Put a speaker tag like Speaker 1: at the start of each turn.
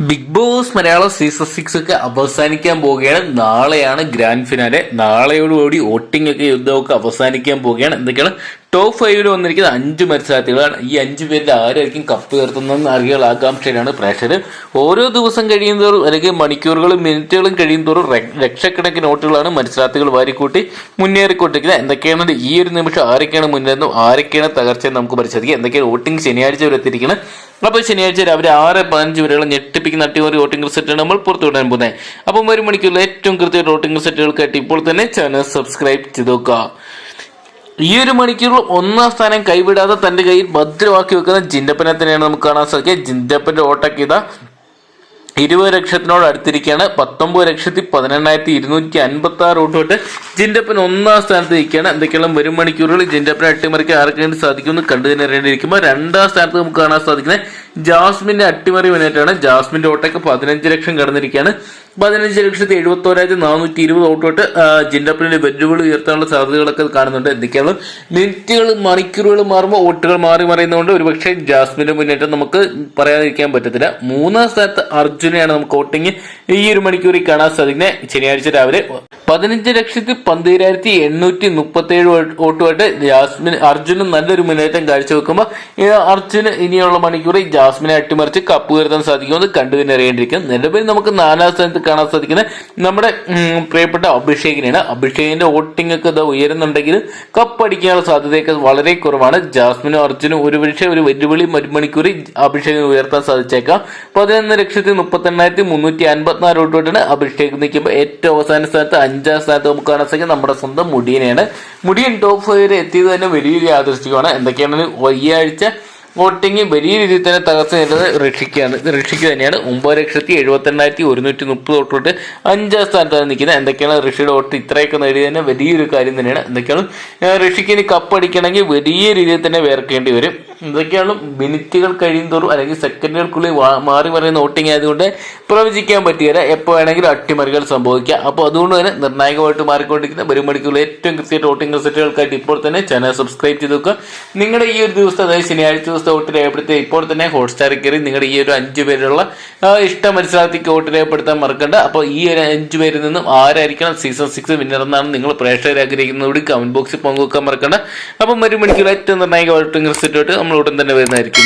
Speaker 1: Bigg Boss Malayalam season six ഒക്കെ അവസാനിക്കാൻ പോവുകയാണ്. നാളെയാണ് ഗ്രാൻഡ് ഫിനാലെ നാളെയോടുകൂടി വോട്ടിംഗ് ഒക്കെ യുദ്ധമൊക്കെ അവസാനിക്കാൻ പോവുകയാണ്. എന്തൊക്കെയാണ് ടോപ്പ് ഫൈവിൽ വന്നിരിക്കുന്ന അഞ്ച് മത്സരാർത്ഥികളാണ്. ഈ അഞ്ച് പേരിൽ ആരായിരിക്കും കപ്പ് ഉയർത്തുന്നതെന്ന് അറിയാൻ ആകാംക്ഷയിലാണ് പ്രേക്ഷകർ. ഓരോ ദിവസം കഴിയുന്നതോറും അല്ലെങ്കിൽ മണിക്കൂറുകളും മിനിറ്റുകളും കഴിയുന്നതോറും ലക്ഷക്കണക്കിന് നോട്ടുകളാണ് മത്സരാർത്ഥികൾ വാരിക്കൂട്ടി മുന്നേറിക്കൊണ്ടിരിക്കുന്നത്. എന്തൊക്കെയാണ് ഈ ഒരു നിമിഷം? ആരൊക്കെയാണ് മുന്നേറുന്നത് ആരൊക്കെയാണ് തകർച്ചയെന്ന് നമുക്ക് പരിശോധിക്കാം. എന്തൊക്കെയാണ് വോട്ടിംഗ് ശനിയാഴ്ച വരെ എത്തിയിരിക്കുന്നത് അപ്പോൾ ശനിയാഴ്ച രാവിലെ ആറ് പതിനഞ്ച് വരെയുള്ള ഞെട്ടിപ്പിക്കുന്ന അട്ടിമറി വോട്ടിംഗ് റിസൾട്ടാണ് നമ്മൾ പുറത്തുവിടാൻ പോകുന്നത്. അപ്പം ഒരു മണിക്കൂറിൽ ഏറ്റവും കൃത്യമായിട്ട് വോട്ടിംഗ് റിസൾട്ടുകൾക്കായിട്ട് ഇപ്പോൾ തന്നെ ചാനൽ സബ്സ്ക്രൈബ് ചെയ്തു നോക്കുക. ഈ ഒരു മണിക്കൂറിൽ ഒന്നാം സ്ഥാനം കൈവിടാതെ തന്റെ കയ്യിൽ ഭദ്രമാക്കി വെക്കുന്ന ജിൻഡപ്പനെ തന്നെയാണ് നമുക്ക് കാണാൻ സാധിക്കുക. ജിൻഡപ്പന്റെ വോട്ടൊക്കെ ഇതാ. ഇരുപത് ലക്ഷത്തിനോട് അടുത്തിരിക്കുകയാണ്. പത്തൊമ്പത് ലക്ഷത്തി പതിനെണ്ണായിരത്തി ഇരുന്നൂറ്റി അൻപത്തി ആറ് വോട്ട് തൊട്ട് ജിൻഡപ്പൻ ഒന്നാം സ്ഥാനത്ത് നിൽക്കുകയാണ്. എന്തൊക്കെയാണ് വരും മണിക്കൂറുകൾ ജിൻഡപ്പനെ അട്ടിമറിക്കാൻ ആർക്ക് സാധിക്കുമെന്ന് കണ്ടു തന്നെ അറിയേണ്ടിയിരിക്കുമ്പോൾ രണ്ടാം സ്ഥാനത്ത് നമുക്ക് കാണാൻ സാധിക്കുന്നത് ജാസ്മിന്റെ അട്ടിമറി മുന്നേറ്റാണ് ജാസ്മിന്റെ വോട്ടൊക്കെ പതിനഞ്ച് ലക്ഷം കടന്നിരിക്കുകയാണ്. പതിനഞ്ച് ലക്ഷത്തി എഴുപത്തി ഒരായിരത്തി നാനൂറ്റി ഇരുപത് വോട്ട് തൊട്ട് ജിൻഡപ്പിന്റെ വെല്ലുവിളി ഉയർത്താനുള്ള സാധ്യതകളൊക്കെ കാണുന്നുണ്ട്. എന്തൊക്കെയാണ് മിനിറ്റുകൾ മണിക്കൂറുകൾ മാറുമ്പോൾ വോട്ടുകൾ മാറി മറിയുന്നതുകൊണ്ട് ഒരുപക്ഷെ ജാസ്മിന്റെ മുന്നേറ്റം നമുക്ക് പറയാതിരിക്കാൻ പറ്റത്തില്ല. മൂന്നാം സ്ഥാനത്ത് അർജുനെയാണ് നമുക്ക് വോട്ടിങ് ഈ ഒരു മണിക്കൂറിൽ കാണാൻ സാധിക്കുന്നത്. ശനിയാഴ്ച രാവിലെ പതിനഞ്ച് ലക്ഷത്തി പന്തിരായിരത്തി എണ്ണൂറ്റി മുപ്പത്തി ഏഴ് വോട്ടുമായിട്ട് ജാസ്മിൻ അർജുനും നല്ലൊരു മുന്നേറ്റം കാഴ്ചവെക്കുമ്പോൾ വെക്കുമ്പോൾ അർജുന് ഇനിയുള്ള മണിക്കൂറിൽ ജാസ്മിനെ അട്ടിമറിച്ച് കപ്പ് ഉയർത്താൻ സാധിക്കുമെന്ന് കണ്ടു തന്നെ അറിയേണ്ടിയിരിക്കും നിലവിൽ നമുക്ക് നാലാം സ്ഥാനത്ത് കാണാൻ സാധിക്കുന്നത് നമ്മുടെ പ്രിയപ്പെട്ട അഭിഷേകിനെയാണ്. അഭിഷേകിന്റെ വോട്ടിംഗ് ഒക്കെ ഇത് ഉയരുന്നുണ്ടെങ്കിൽ കപ്പ് അടിക്കാനുള്ള സാധ്യതയൊക്കെ വളരെ കുറവാണ്. ജാസ്മിനും അർജുനും ഒരുപക്ഷെ ഒരു വെല്ലുവിളി മണിക്കൂറിൽ അഭിഷേകിന് ഉയർത്താൻ സാധിച്ചേക്കാം. പതിനൊന്ന് ലക്ഷത്തി മുപ്പത്തി എണ്ണായിരത്തി മുന്നൂറ്റി അൻപത്തിനാല് വോട്ടുമായിട്ടാണ് അഭിഷേക് നിൽക്കുമ്പോൾ ഏറ്റവും അവസാന സ്ഥാനത്ത് അഞ്ചാം സ്ഥാനത്ത് നമുക്ക് കാണാൻ സാധിക്കും. നമ്മുടെ സ്വന്തം മുടിയനെയാണ് മുടിയൻ ടോപ്പ് ഫൈവിൽ എത്തിയത് തന്നെ വലിയൊരു യാദൃശ്ചികമാണ്. എന്തൊക്കെയാണ് ഈ ആഴ്ച വോട്ടിംഗ് വലിയ രീതിയിൽ തന്നെ തകർച്ച നേരിടുന്നത് ഋഷിക്കാണ് ഋഷിക്ക് തന്നെയാണ്. ഒമ്പത് ലക്ഷത്തി എഴുപത്തി എണ്ണായിരത്തി ഒരുന്നൂറ്റി മുപ്പത് വോട്ട് തൊട്ട് അഞ്ചാം സ്ഥാനത്താണ് നിൽക്കുന്നത്. എന്തൊക്കെയാണ് ഋഷിയുടെ വോട്ട് ഇത്രയൊക്കെ നേടിയത് തന്നെ വലിയൊരു കാര്യം തന്നെയാണ്. എന്തൊക്കെയാണ്? ഋഷിക്ക് ഇനി കപ്പടിക്കണമെങ്കിൽ വലിയ രീതിയിൽ തന്നെ വേർക്കേണ്ടി വരും. എന്തൊക്കെയാണ് മിനിറ്റുകൾ കഴിയുന്തോറും അല്ലെങ്കിൽ സെക്കൻഡുകൾക്കുള്ളിൽ മാറി മറിയുന്ന വോട്ടിംഗ് ആയതുകൊണ്ട് പ്രവചിക്കാൻ പറ്റിയില്ല. എപ്പോൾ വേണമെങ്കിലും അട്ടിമറികൾ സംഭവിക്കാം. അപ്പോൾ അതുകൊണ്ട് തന്നെ നിർണായകമായിട്ട് മാറിക്കൊണ്ടിരിക്കുന്ന വരും മണിക്കൂറിൽ ഏറ്റവും കൃത്യമായിട്ട് വോട്ടിംഗ് റിസൾട്ടുകൾക്കായിട്ട് ഇപ്പോൾ തന്നെ ചാനൽ സബ്സ്ക്രൈബ് ചെയ്ത് വെക്കുക. നിങ്ങളുടെ ഈ ഒരു ദിവസത്തെ അതായത് ശനിയാഴ്ച ദിവസത്തെ വോട്ട് രേഖപ്പെടുത്തി ഇപ്പോൾ തന്നെ ഹോട്ട്സ്റ്റാറിൽ കയറി നിങ്ങളുടെ ഈ ഒരു അഞ്ച് പേരുള്ള ഇഷ്ട മത്സരാർത്ഥിക്ക് വോട്ട് രേഖപ്പെടുത്താൻ മറക്കണ്ട. അപ്പോൾ ഈ ഒരു അഞ്ച് പേരിൽ നിന്നും ആരായിരിക്കണം സീസൺ സിക്സ് വിന്നർ എന്നാണ് നിങ്ങൾ പ്രേക്ഷകർ ആഗ്രഹിക്കുന്നതോട് കമന്റ് ബോക്സിൽ പങ്കുവെക്കാൻ മറക്കണ്ട. അപ്പം ഒരു മണിക്കൂർ ഏറ്റവും നിർണായക വോട്ടിംഗ് റിസൾട്ടായിട്ട് നമ്മൾ ഉടൻ തന്നെ വരുന്നതായിരിക്കും.